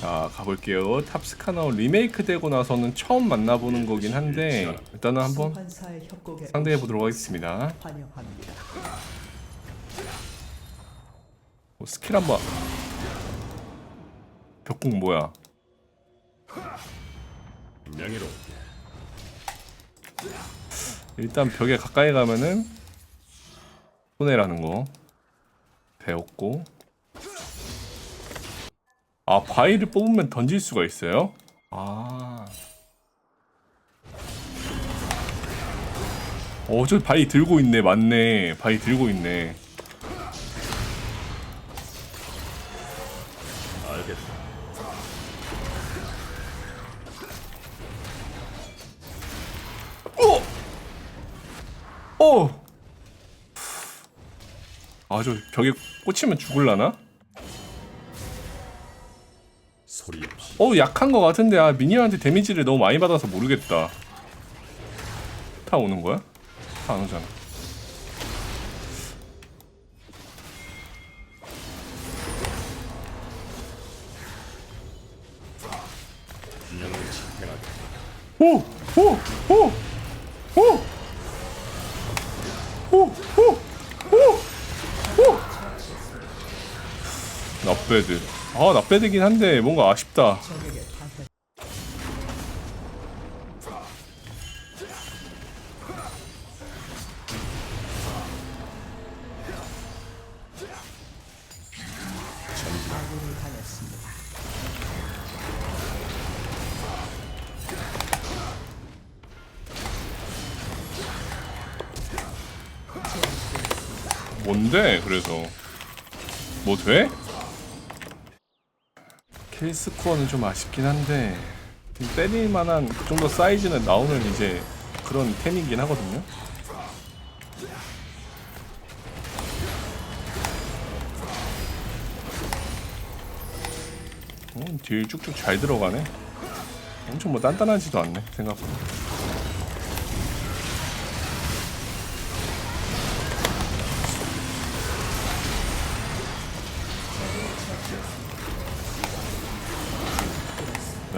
자 가볼게요. 탑스카너 리메이크 되고 나서는 처음 만나보는 거긴 한데 일단은 한번 상대해 보도록 하겠습니다. 어, 스킬 한번. 벽공 뭐야? 일단 벽에 가까이 가면은 손해라는 거 배웠고 아 바위를 뽑으면 던질 수가 있어요? 아 어, 저 바위 들고 있네. 맞네. 바위 들고 있네. 알겠다 어! 아, 저 벽에 꽂히면 죽을라나? 소리 없이 어, 약한 거 같은데, 아, 미니언한테 데미지를 너무 많이 받아서 모르겠다. 타 오는 거야? 타 안 오잖아. 오! 오! 오! 오! 오! 오! 오! 오! 나배드. 아, 나 빼되긴 한데 뭔가 아쉽다. 뭔데? 그래서 뭐 돼? 킬 스코어는 좀 아쉽긴 한데 좀 때릴 만한 그 정도 사이즈는 나오는 이제 그런 템이긴 하거든요. 어, 딜 쭉쭉 잘 들어가네. 엄청 뭐 단단하지도 않네 생각보다.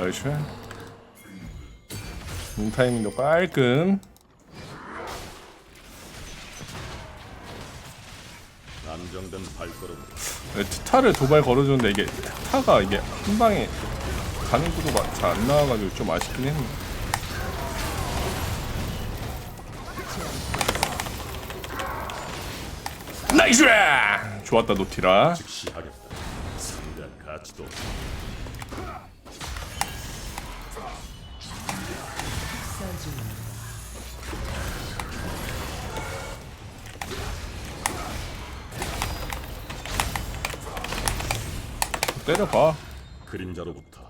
나이스. 음 타이밍도 깔끔. 안정된 발걸음. 네, 트타를 도발 걸어주는데 이게 타가 이게 한 방에 가는 구도가 잘 안 나와가지고 좀 아쉽긴 했네. 나이스! 좋았다 노티라. 즉시하겠 때려봐. 그림자로부터.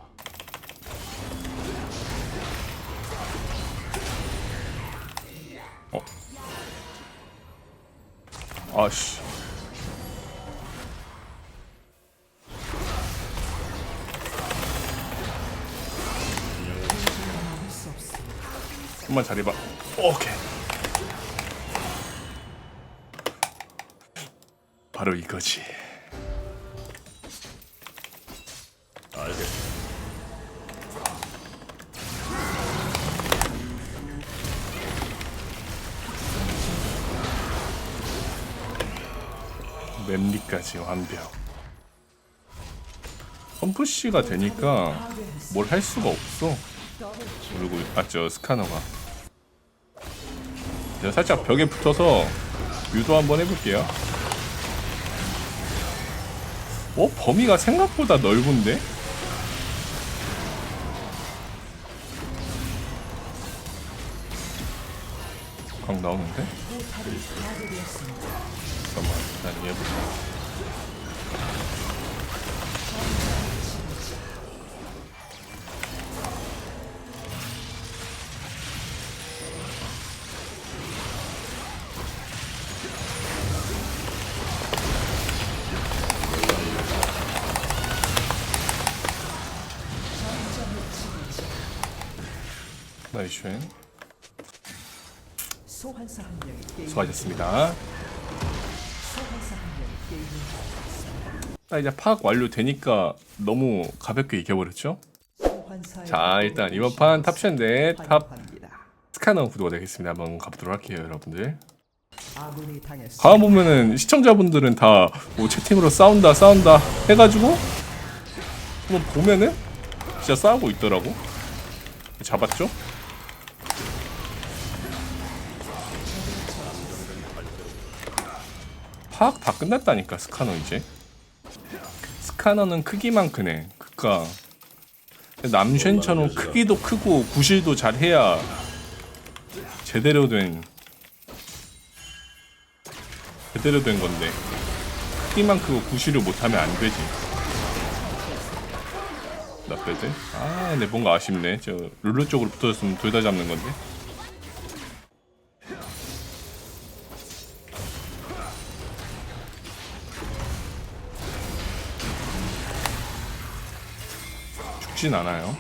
아씨. 수 없습니다. 좀만 잘해봐. 오케이. 바로 이거지 맵리까지 완벽 펌프씨가 되니까 뭘 할 수가 없어 그리고 맞죠 스카너가 제가 살짝 벽에 붙어서 유도 한번 해볼게요 어? 범위가 생각보다 넓은데? 강 나오는데? 잠깐만 난 이해해볼게 나이스. 소환사 한 명이 게임 수고하셨습니다 딱 이제 파악 완료되니까 너무 가볍게 이겨버렸죠? 자 일단 이번 판 탑션대 탑. 스카너 구도가 되겠습니다. 한번 가보도록 할게요 여러분들. 가만 보면은 시청자분들은 다 뭐 채팅으로 싸운다 싸운다 해가지고 한번 보면은 진짜 싸우고 있더라고. 잡았죠? 파악 다 끝났다니까 스카너 이제. 스카너는 크기만 크네. 그니까 남쉔처럼 크기도 크고 구실도 잘 해야 제대로 된 제대로 된 건데 크기만 크고 구실을 못하면 안 되지. 나빼드? 아, 근데 뭔가 아쉽네. 저 룰루 쪽으로 붙어졌으면 둘 다 잡는 건데. 죽진 않아요.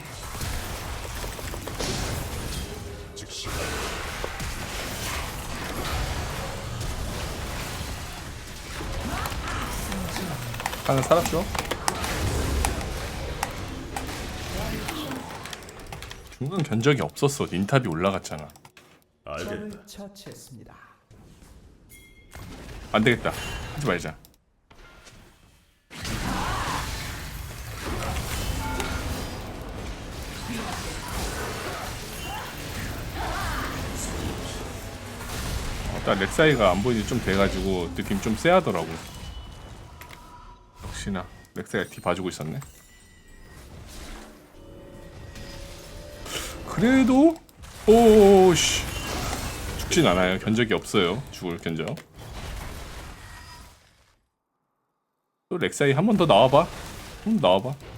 하나 살았죠? 죽는 견적이 없었어. 닌탑이 올라갔잖아. 알겠다. 처치했습니다. 안 되겠다. 하지 말자. 아까 렉사이가 안 보이지 좀 돼가지고 느낌 좀 쎄하더라고. 역시나 렉사이가 뒤 봐주고 있었네. 그래도 오씨 죽진 않아요. 견적이 없어요. 죽을 견적. 또 렉사이 한 번 더 나와봐. 한번 나와봐.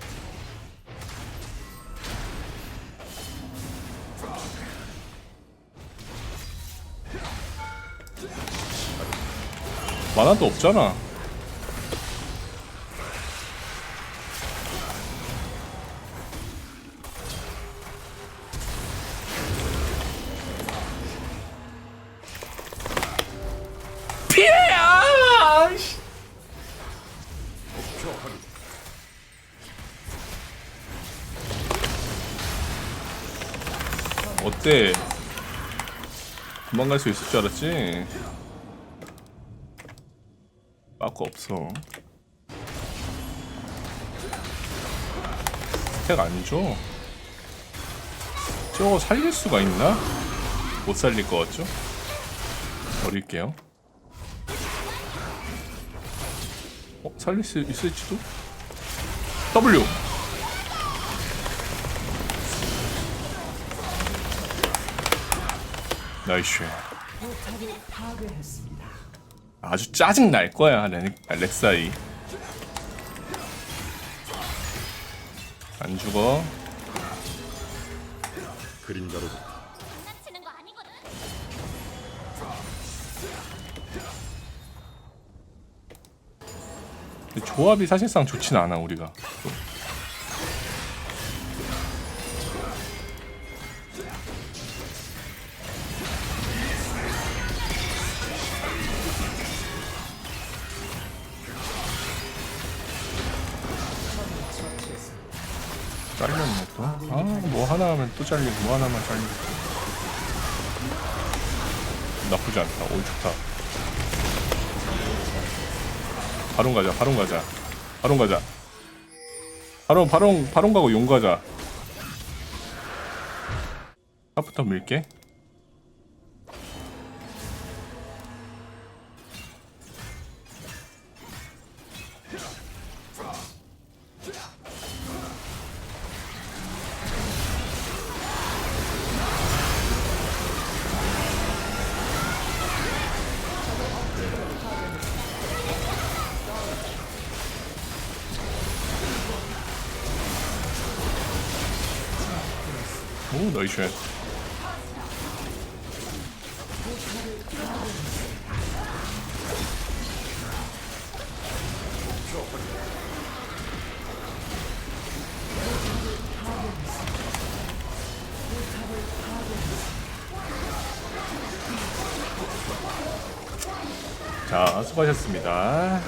만화도 없잖아. 아! 씨. 어때? 도망갈 수 있을 줄 알았지? 빠꾸 없어. 안 줘? 저거 살릴 수가 있나? 못 살릴 것 같죠? 버릴게요. 어? 살릴 수 있을지도? W! 나이스. 아주 짜증 날 거야 레, 렉사이. 안 죽어. 그림자로부터 장난치는 거 아니거든. 근데 조합이 사실상 좋진 않아 우리가 잘렸네 또아뭐 하나 하면 또 잘리고 뭐 하나만 잘리고. 나쁘지 않다. 오 좋다. 바론 가자 바론 가자. 바론 가자. 바론 바론 바론 가고 용 가자. 탑부터 밀게 오 나이스. 자 수고하셨습니다.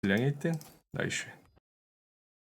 분량 1등? 나이슈